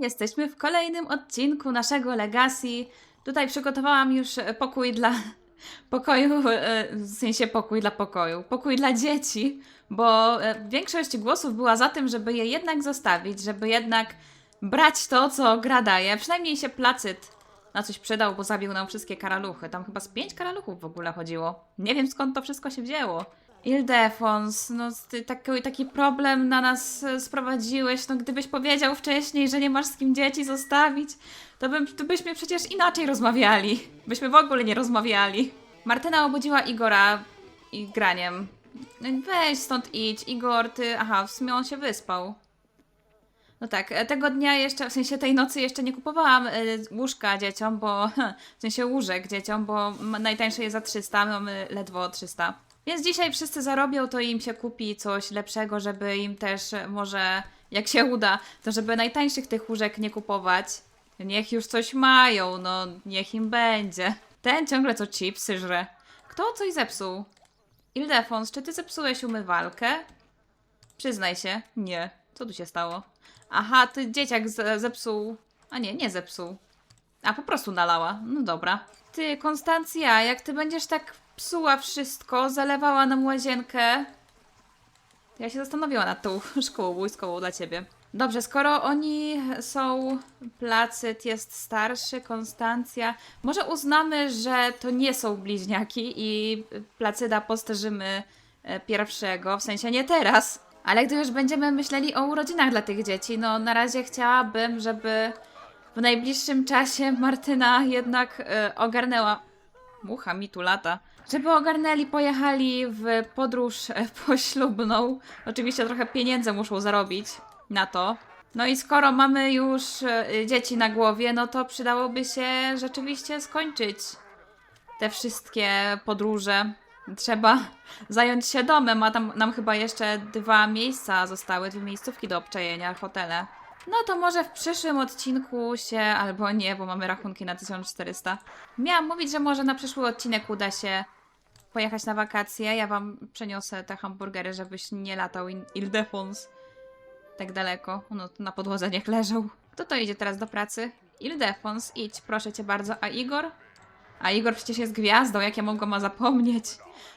Jesteśmy w kolejnym odcinku naszego Legacy. Tutaj przygotowałam już e, pokój dla pokoju, e, w sensie pokój dla pokoju, pokój dla dzieci, bo e, większość głosów była za tym, żeby je jednak zostawić, żeby jednak brać to, co gra daje. Przynajmniej się placyt na coś przydał, bo zabił nam wszystkie karaluchy. Tam chyba z pięć karaluchów w ogóle chodziło. Nie wiem skąd to wszystko się wzięło. Ildefons, no ty taki, taki problem na nas e, sprowadziłeś, no gdybyś powiedział wcześniej, że nie masz z kim dzieci zostawić, to, bym, to byśmy przecież inaczej rozmawiali. Byśmy w ogóle nie rozmawiali. Martyna obudziła Igora i graniem. No Weź stąd idź, Igor, ty... Aha, w sumie on się wyspał. No tak, e, tego dnia jeszcze, w sensie tej nocy jeszcze nie kupowałam e, łóżka dzieciom, bo w sensie łóżek dzieciom, bo najtańsze jest za 300, my mamy ledwo 300. Więc dzisiaj wszyscy zarobią, to im się kupi coś lepszego, żeby im też e, może, jak się uda, to żeby najtańszych tych łóżek nie kupować. Niech już coś mają, no niech im będzie. Ten ciągle co chipsy żre. Kto coś zepsuł? Ildefons, czy ty zepsułeś umywalkę? Przyznaj się. Nie. Co tu się stało? Aha, ty dzieciak ze- zepsuł. A nie, nie zepsuł. A po prostu nalała. No dobra. Ty, Konstancja, jak ty będziesz tak psuła wszystko, zalewała nam łazienkę. Ja się zastanowiła nad tą szkołą wojskową dla ciebie. Dobrze, skoro oni są. Placyt jest starszy, Konstancja. Może uznamy, że to nie są bliźniaki i Placyda posterzymy e, pierwszego, w sensie nie teraz. Ale gdy już będziemy myśleli o urodzinach dla tych dzieci, no na razie chciałabym, żeby w najbliższym czasie Martyna jednak e, ogarnęła. Mucha mi tu lata. Żeby ogarnęli, pojechali w podróż e, poślubną. Oczywiście trochę pieniędzy muszą zarobić na to. No i skoro mamy już e, dzieci na głowie, no to przydałoby się rzeczywiście skończyć te wszystkie podróże. Trzeba zająć się domem, a tam nam chyba jeszcze dwa miejsca zostały, dwie miejscówki do obczajenia, hotele. No to może w przyszłym odcinku się, albo nie, bo mamy rachunki na 1400. Miałam mówić, że może na przyszły odcinek uda się pojechać na wakacje. Ja wam przeniosę te hamburgery, żebyś nie latał Ildefons tak daleko. No to na podłodze niech leżą. Kto to idzie teraz do pracy? Ildefons, idź, proszę cię bardzo. A Igor? A Igor przecież jest gwiazdą, jak ja mogę ma zapomnieć?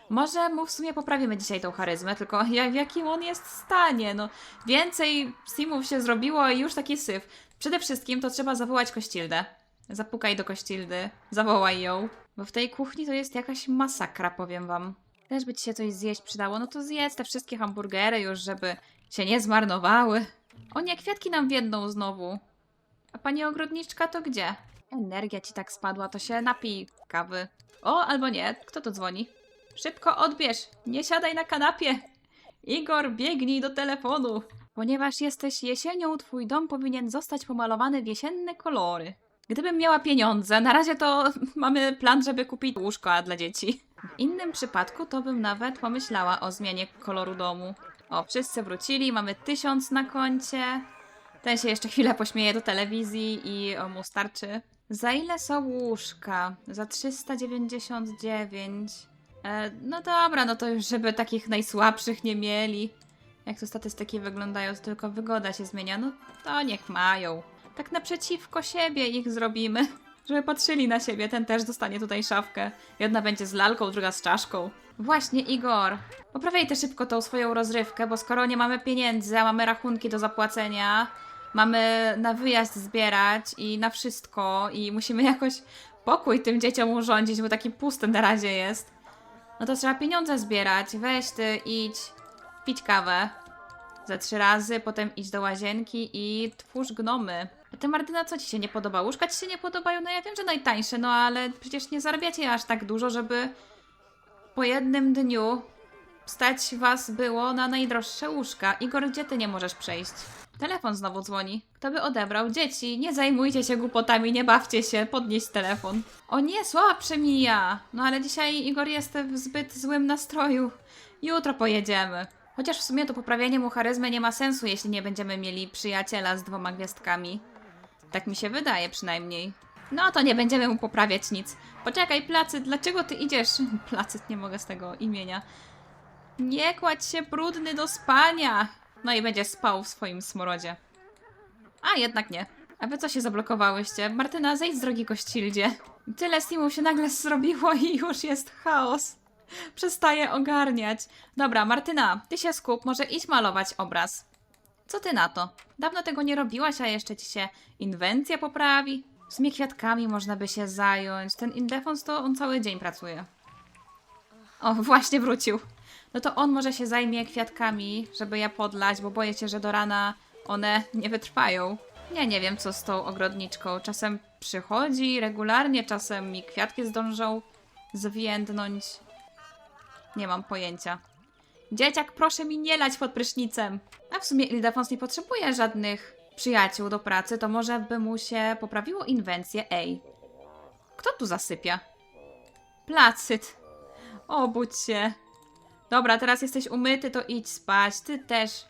Może mu w sumie poprawimy dzisiaj tą charyzmę, tylko w jakim on jest stanie? No, więcej Steamów się zrobiło i już taki syf. Przede wszystkim to trzeba zawołać Kościldę. Zapukaj do Kościldy, zawołaj ją. Bo w tej kuchni to jest jakaś masakra, powiem wam. Też by ci się coś zjeść przydało, no to zjedz te wszystkie hamburgery już, żeby się nie zmarnowały. O nie, kwiatki nam wiedną znowu. A pani ogrodniczka to gdzie? Energia ci tak spadła, to się napij kawy. O, albo nie, kto to dzwoni? Szybko odbierz, nie siadaj na kanapie. Igor, biegnij do telefonu. Ponieważ jesteś jesienią, twój dom powinien zostać pomalowany w jesienne kolory. Gdybym miała pieniądze, na razie to mamy plan, żeby kupić łóżka dla dzieci. W innym przypadku to bym nawet pomyślała o zmianie koloru domu. O, wszyscy wrócili, mamy tysiąc na koncie. Ten się jeszcze chwilę pośmieje do telewizji i o, mu starczy. Za ile są łóżka? Za 399. E, no dobra, no to już żeby takich najsłabszych nie mieli. Jak tu statystyki wyglądają, to tylko wygoda się zmienia. No to niech mają. Tak naprzeciwko siebie ich zrobimy. Żeby patrzyli na siebie, ten też dostanie tutaj szafkę. Jedna będzie z lalką, druga z czaszką. Właśnie, Igor. Poprawiaj te szybko tą swoją rozrywkę, bo skoro nie mamy pieniędzy, a mamy rachunki do zapłacenia, mamy na wyjazd zbierać i na wszystko i musimy jakoś pokój tym dzieciom urządzić, bo taki pusty na razie jest. No to trzeba pieniądze zbierać. Weź ty, idź pić kawę ze trzy razy, potem idź do łazienki i twórz gnomy. A ty, Martyna, co ci się nie podoba? Łóżka ci się nie podobają? No ja wiem, że najtańsze, no ale przecież nie zarabiacie aż tak dużo, żeby po jednym dniu stać was było na najdroższe łóżka. Igor, gdzie ty nie możesz przejść? Telefon znowu dzwoni. Kto by odebrał? Dzieci, nie zajmujcie się głupotami, nie bawcie się, podnieś telefon. O nie, słaba przemija. No ale dzisiaj Igor jest w zbyt złym nastroju. Jutro pojedziemy. Chociaż w sumie to poprawianie mu charyzmy nie ma sensu, jeśli nie będziemy mieli przyjaciela z dwoma gwiazdkami. Tak mi się wydaje przynajmniej. No to nie będziemy mu poprawiać nic. Poczekaj, Placyt, dlaczego ty idziesz? Placyt, nie mogę z tego imienia. Nie kładź się brudny do spania. No i będzie spał w swoim smrodzie. A jednak nie. A wy co się zablokowałyście? Martyna, zejdź z drogi Kościldzie. Tyle Steamów się nagle zrobiło i już jest chaos. Przestaję ogarniać. Dobra, Martyna, ty się skup, może idź malować obraz. Co ty na to? Dawno tego nie robiłaś, a jeszcze ci się inwencja poprawi. W sumie kwiatkami można by się zająć. Ten Indefons to on cały dzień pracuje. O, właśnie wrócił. No to on może się zajmie kwiatkami, żeby je podlać, bo boję się, że do rana one nie wytrwają. Ja nie wiem, co z tą ogrodniczką. Czasem przychodzi regularnie, czasem mi kwiatki zdążą zwiędnąć. Nie mam pojęcia. Dzieciak, proszę mi nie lać pod prysznicem. A w sumie Ildefons nie potrzebuje żadnych przyjaciół do pracy, to może by mu się poprawiło inwencję. Ej, kto tu zasypia? Placyt. Obudź się. Dobra, teraz jesteś umyty, to idź spać. Ty też.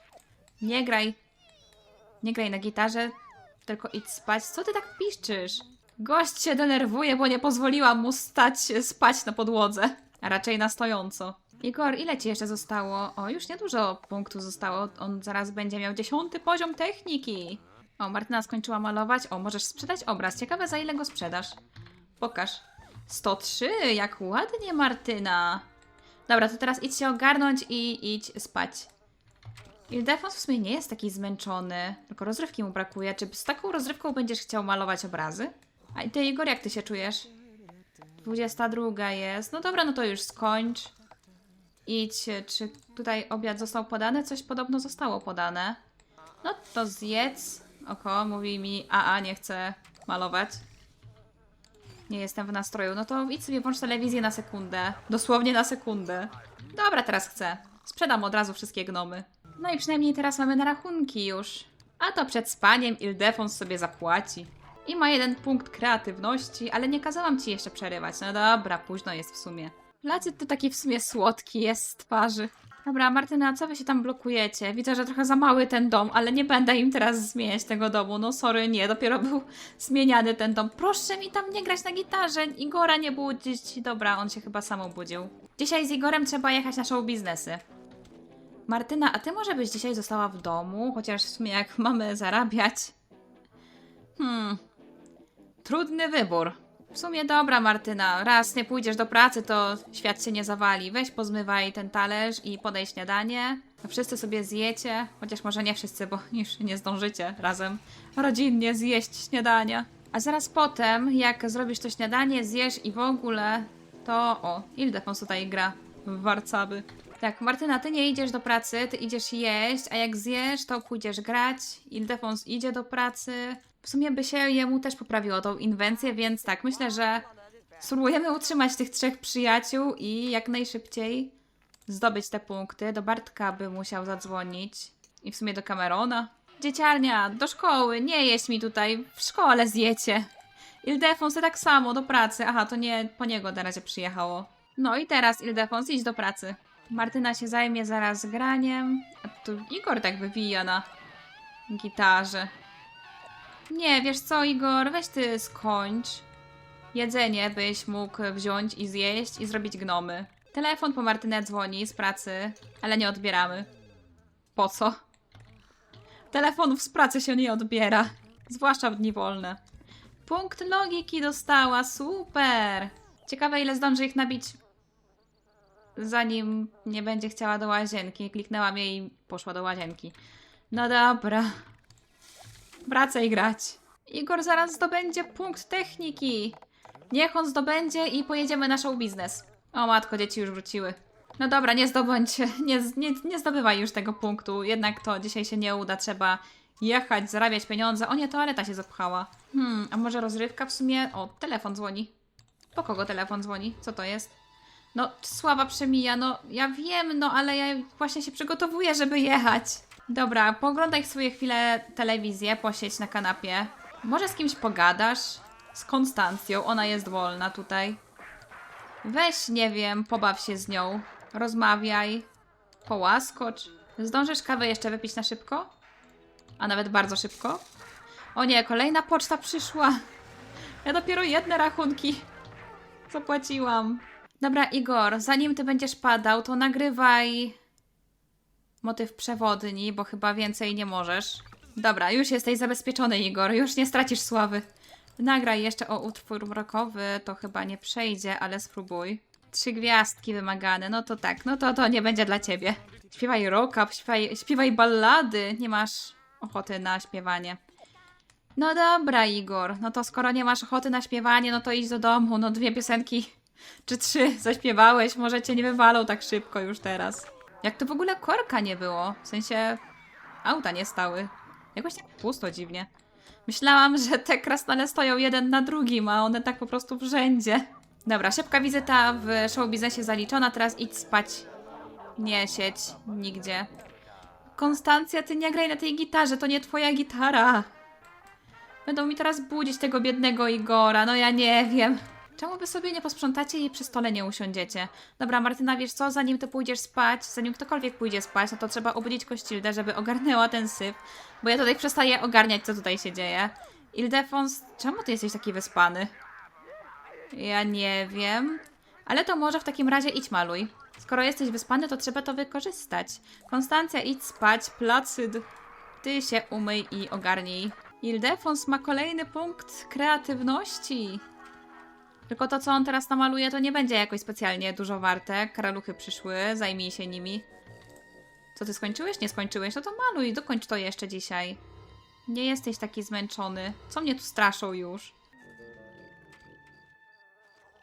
Nie graj. Nie graj na gitarze, tylko idź spać. Co ty tak piszczysz? Gość się denerwuje, bo nie pozwoliłam mu stać spać na podłodze. A raczej na stojąco. Igor, ile ci jeszcze zostało? O, już niedużo punktów zostało. On zaraz będzie miał dziesiąty poziom techniki. O, Martyna skończyła malować. O, możesz sprzedać obraz. Ciekawe, za ile go sprzedasz. Pokaż. 103, jak ładnie, Martyna. Dobra, to teraz idź się ogarnąć i idź spać. Ildefons w sumie nie jest taki zmęczony, tylko rozrywki mu brakuje. Czy z taką rozrywką będziesz chciał malować obrazy? A ty, Igor, jak ty się czujesz? 22 jest. No dobra, no to już skończ. Idź, czy tutaj obiad został podany? Coś podobno zostało podane. No to zjedz. Oko, mówi mi, a a nie chcę malować. Nie jestem w nastroju. No to idź sobie włącz telewizję na sekundę. Dosłownie na sekundę. Dobra, teraz chcę. Sprzedam od razu wszystkie gnomy. No i przynajmniej teraz mamy na rachunki już. A to przed spaniem Ildefons sobie zapłaci. I ma jeden punkt kreatywności, ale nie kazałam ci jeszcze przerywać. No dobra, późno jest w sumie. Lacyt to taki w sumie słodki jest z twarzy. Dobra, Martyna, co wy się tam blokujecie? Widzę, że trochę za mały ten dom, ale nie będę im teraz zmieniać tego domu. No sorry, nie, dopiero był zmieniany ten dom. Proszę mi tam nie grać na gitarze, Igora nie budzić. Dobra, on się chyba sam obudził. Dzisiaj z Igorem trzeba jechać na show biznesy. Martyna, a ty może byś dzisiaj została w domu? Chociaż w sumie jak mamy zarabiać. Hmm. Trudny wybór. W sumie dobra, Martyna. Raz nie pójdziesz do pracy, to świat się nie zawali. Weź pozmywaj ten talerz i podaj śniadanie. Wszyscy sobie zjecie. Chociaż może nie wszyscy, bo już nie zdążycie razem rodzinnie zjeść śniadania. A zaraz potem, jak zrobisz to śniadanie, zjesz i w ogóle, to o, Ildefons tutaj gra w warcaby. Tak, Martyna, ty nie idziesz do pracy, ty idziesz jeść, a jak zjesz, to pójdziesz grać. Ildefons idzie do pracy. W sumie by się jemu też poprawiło tą inwencję, więc tak, myślę, że spróbujemy utrzymać tych trzech przyjaciół i jak najszybciej zdobyć te punkty. Do Bartka by musiał zadzwonić i w sumie do Camerona. Dzieciarnia, do szkoły, nie jeść mi tutaj, w szkole zjecie. Ildefons, tak samo, do pracy. Aha, to nie po niego na razie przyjechało. No i teraz, Ildefons, idź do pracy. Martyna się zajmie zaraz graniem. A tu Igor tak wywija na gitarze. Nie, wiesz co, Igor, weź ty skończ. Jedzenie byś mógł wziąć i zjeść i zrobić gnomy. Telefon po Martynę dzwoni z pracy, ale nie odbieramy. Po co? Telefonów z pracy się nie odbiera, zwłaszcza w dni wolne. Punkt logiki dostała, super! Ciekawe ile zdąży ich nabić zanim nie będzie chciała do łazienki. Kliknęłam jej i poszła do łazienki. No dobra. Wracaj grać. Igor zaraz zdobędzie punkt techniki. Niech on zdobędzie i pojedziemy na show biznes. O matko, dzieci już wróciły. No dobra, nie zdobądź, nie, nie, nie zdobywaj już tego punktu. Jednak to dzisiaj się nie uda, trzeba jechać, zarabiać pieniądze. O nie, toaleta się zapchała. Hmm, a może rozrywka w sumie? O, telefon dzwoni. Po kogo telefon dzwoni? Co to jest? No, sława przemija, no ja wiem, no ale ja właśnie się przygotowuję, żeby jechać. Dobra, poglądaj sobie chwilę telewizję, posiedź na kanapie. Może z kimś pogadasz? Z Konstancją, ona jest wolna tutaj. Weź, nie wiem, pobaw się z nią. Rozmawiaj. Połaskocz. Zdążysz kawę jeszcze wypić na szybko? A nawet bardzo szybko? O nie, kolejna poczta przyszła. Ja dopiero jedne rachunki zapłaciłam. Dobra, Igor, zanim ty będziesz padał, to nagrywaj motyw przewodni, bo chyba więcej nie możesz. Dobra, już jesteś zabezpieczony, Igor. Już nie stracisz sławy. Nagraj jeszcze o utwór rokowy, to chyba nie przejdzie, ale spróbuj. Trzy gwiazdki wymagane, no to tak, no to to nie będzie dla ciebie. Śpiewaj rocka, śpiewaj, śpiewaj ballady. Nie masz ochoty na śpiewanie. No dobra, Igor. No to skoro nie masz ochoty na śpiewanie, no to idź do domu. No dwie piosenki czy trzy zaśpiewałeś. Może cię nie wywalą tak szybko już teraz. Jak to w ogóle korka nie było? W sensie auta nie stały. Jakoś tak pusto dziwnie. Myślałam, że te krasnale stoją jeden na drugim, a one tak po prostu w rzędzie. Dobra, szybka wizyta w show biznesie zaliczona, teraz idź spać. Nie siedź nigdzie. Konstancja, ty nie graj na tej gitarze, to nie twoja gitara. Będą mi teraz budzić tego biednego Igora, no ja nie wiem. Czemu wy sobie nie posprzątacie i przy stole nie usiądziecie? Dobra, Martyna, wiesz co, zanim ty pójdziesz spać, zanim ktokolwiek pójdzie spać, no to trzeba obudzić Kościldę, żeby ogarnęła ten syf, bo ja tutaj przestaję ogarniać, co tutaj się dzieje. Ildefons, czemu ty jesteś taki wyspany? Ja nie wiem. Ale to może w takim razie idź maluj. Skoro jesteś wyspany, to trzeba to wykorzystać. Konstancja, idź spać. Placyd, ty się umyj i ogarnij. Ildefons ma kolejny punkt kreatywności. Tylko to, co on teraz namaluje, to nie będzie jakoś specjalnie dużo warte. Karaluchy przyszły, zajmij się nimi. Co ty skończyłeś? Nie skończyłeś? No to maluj, dokończ to jeszcze dzisiaj. Nie jesteś taki zmęczony. Co mnie tu straszą już?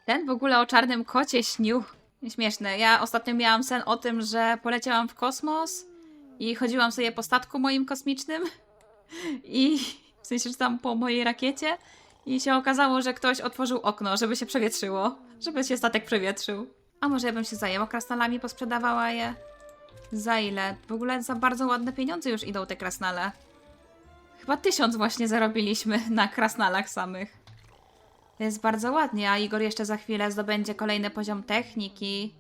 Ten w ogóle o czarnym kocie śnił. Śmieszne. Ja ostatnio miałam sen o tym, że poleciałam w kosmos i chodziłam sobie po statku moim kosmicznym i w sensie, że tam po mojej rakiecie i się okazało, że ktoś otworzył okno, żeby się przewietrzyło, żeby się statek przewietrzył. A może ja bym się zajęła krasnalami, posprzedawała je? Za ile? W ogóle za bardzo ładne pieniądze już idą te krasnale. Chyba tysiąc właśnie zarobiliśmy na krasnalach samych. To jest bardzo ładnie, a Igor jeszcze za chwilę zdobędzie kolejny poziom techniki.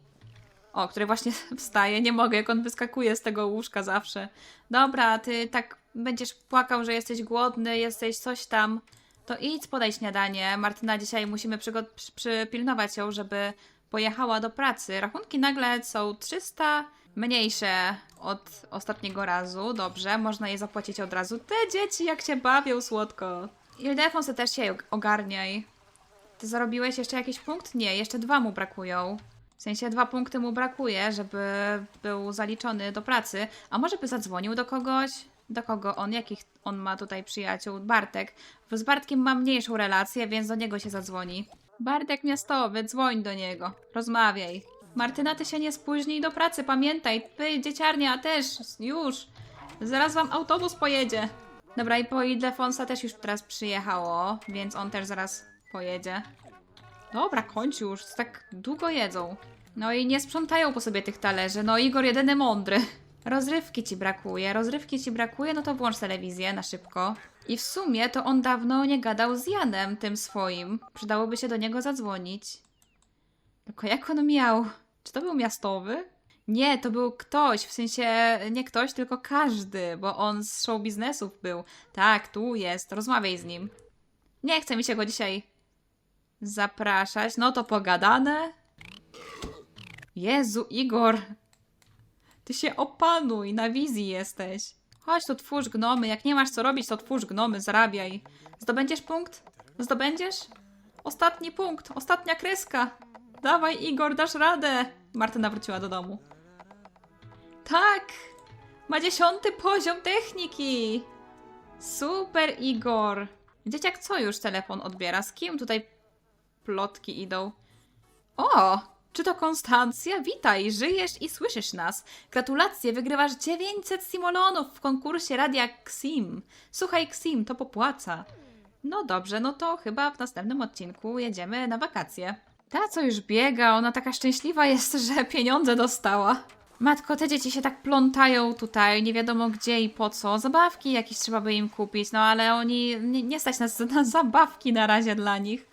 O, który właśnie wstaje. Nie mogę, jak on wyskakuje z tego łóżka zawsze. Dobra, ty tak będziesz płakał, że jesteś głodny, jesteś coś tam. To idź podaj śniadanie. Martyna, dzisiaj musimy przygo- przy- przypilnować ją, żeby pojechała do pracy. Rachunki nagle są 300 mniejsze od ostatniego razu. Dobrze, można je zapłacić od razu. Te dzieci, jak się bawią słodko. Ildefons, ty też się ogarniaj. Ty zarobiłeś jeszcze jakiś punkt? Nie, jeszcze dwa mu brakują. W sensie dwa punkty mu brakuje, żeby był zaliczony do pracy. A może by zadzwonił do kogoś? Do kogo on? Jakich on ma tutaj przyjaciół? Bartek. Z Bartkiem ma mniejszą relację, więc do niego się zadzwoni. Bartek miastowy, dzwoń do niego. Rozmawiaj. Martyna, ty się nie spóźnij do pracy, pamiętaj. Ty, dzieciarnia, też, już. Zaraz wam autobus pojedzie. Dobra, i po Ildefonsa też już teraz przyjechało, więc on też zaraz pojedzie. Dobra, kończ już, tak długo jedzą. No i nie sprzątają po sobie tych talerzy. No Igor jedyny mądry. Rozrywki ci brakuje, rozrywki ci brakuje, no to włącz telewizję na szybko. I w sumie to on dawno nie gadał z Janem, tym swoim. Przydałoby się do niego zadzwonić. Tylko jak on miał? Czy to był miastowy? Nie, to był ktoś, w sensie nie ktoś, tylko każdy, bo on z show biznesów był. Tak, tu jest, rozmawiaj z nim. Nie chce mi się go dzisiaj zapraszać. No to pogadane. Jezu, Igor. Ty się opanuj, na wizji jesteś. Chodź tu, twórz gnomy. Jak nie masz co robić, to twórz gnomy, zarabiaj. Zdobędziesz punkt? Zdobędziesz? Ostatni punkt, ostatnia kreska. Dawaj, Igor, dasz radę. Martyna wróciła do domu. Tak! Ma dziesiąty poziom techniki! Super, Igor! Dzieciak co już telefon odbiera? Z kim tutaj plotki idą? O! Czy to Konstancja? Witaj, żyjesz i słyszysz nas. Gratulacje, wygrywasz 900 simolonów w konkursie Radia Xim. Słuchaj, Xim, to popłaca. No dobrze, no to chyba w następnym odcinku jedziemy na wakacje. Ta, co już biega, ona taka szczęśliwa jest, że pieniądze dostała. Matko, te dzieci się tak plątają tutaj, nie wiadomo gdzie i po co. Zabawki jakieś trzeba by im kupić, no ale oni nie, nie stać nas na zabawki na razie dla nich.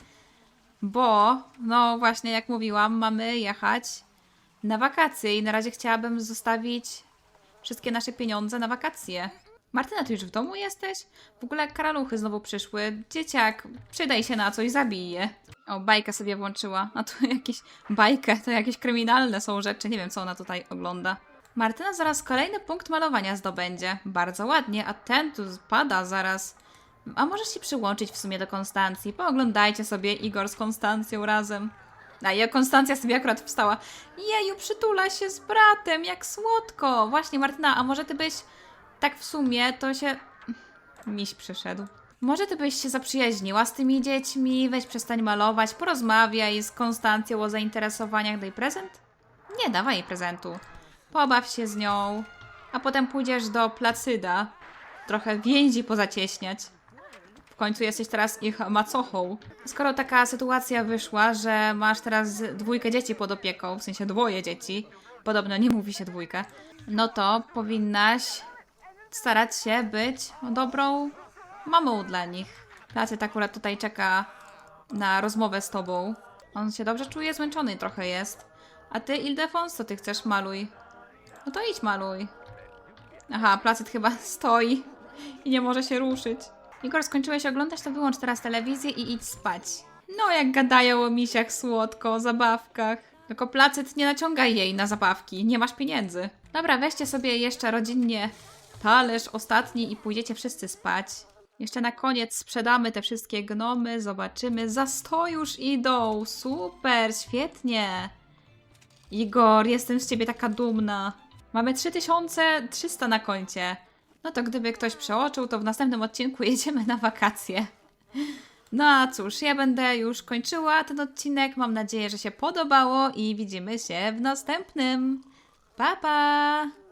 Bo, no właśnie jak mówiłam, mamy jechać na wakacje i na razie chciałabym zostawić wszystkie nasze pieniądze na wakacje. Martyna, ty już w domu jesteś? W ogóle karaluchy znowu przyszły. Dzieciak, przydaj się na coś, zabij je. O, bajkę sobie włączyła. A tu jakieś bajkę, to jakieś kryminalne są rzeczy. Nie wiem, co ona tutaj ogląda. Martyna zaraz kolejny punkt malowania zdobędzie. Bardzo ładnie, a ten tu spada zaraz. A możesz się przyłączyć w sumie do Konstancji. Pooglądajcie sobie Igor z Konstancją razem. A ja Konstancja sobie akurat wstała. Jeju, przytula się z bratem, jak słodko. Właśnie, Martyna, a może ty byś tak w sumie to się. Miś przyszedł. Może ty byś się zaprzyjaźniła z tymi dziećmi, weź przestań malować, porozmawiaj z Konstancją o zainteresowaniach, daj prezent? Nie, dawaj jej prezentu. Pobaw się z nią, a potem pójdziesz do Placyda. Trochę więzi pozacieśniać. W końcu jesteś teraz ich macochą. Skoro taka sytuacja wyszła, że masz teraz dwójkę dzieci pod opieką, w sensie dwoje dzieci, podobno nie mówi się dwójka, no to powinnaś starać się być dobrą mamą dla nich. Placyd akurat tutaj czeka na rozmowę z tobą. On się dobrze czuje, zmęczony trochę jest. A ty, Ildefons, co ty chcesz? Maluj. No to idź maluj. Aha, Placyd chyba stoi i nie może się ruszyć. Igor, skończyłeś oglądać, to wyłącz teraz telewizję i idź spać. No, jak gadają o misiach słodko, o zabawkach. Tylko Placyd nie naciągaj jej na zabawki, nie masz pieniędzy. Dobra, weźcie sobie jeszcze rodzinnie talerz ostatni i pójdziecie wszyscy spać. Jeszcze na koniec sprzedamy te wszystkie gnomy, zobaczymy. Za sto już idą, super, świetnie. Igor, jestem z ciebie taka dumna. Mamy 3300 na koncie. No to gdyby ktoś przeoczył, to w następnym odcinku jedziemy na wakacje. No a cóż, ja będę już kończyła ten odcinek. Mam nadzieję, że się podobało i widzimy się w następnym. Pa pa!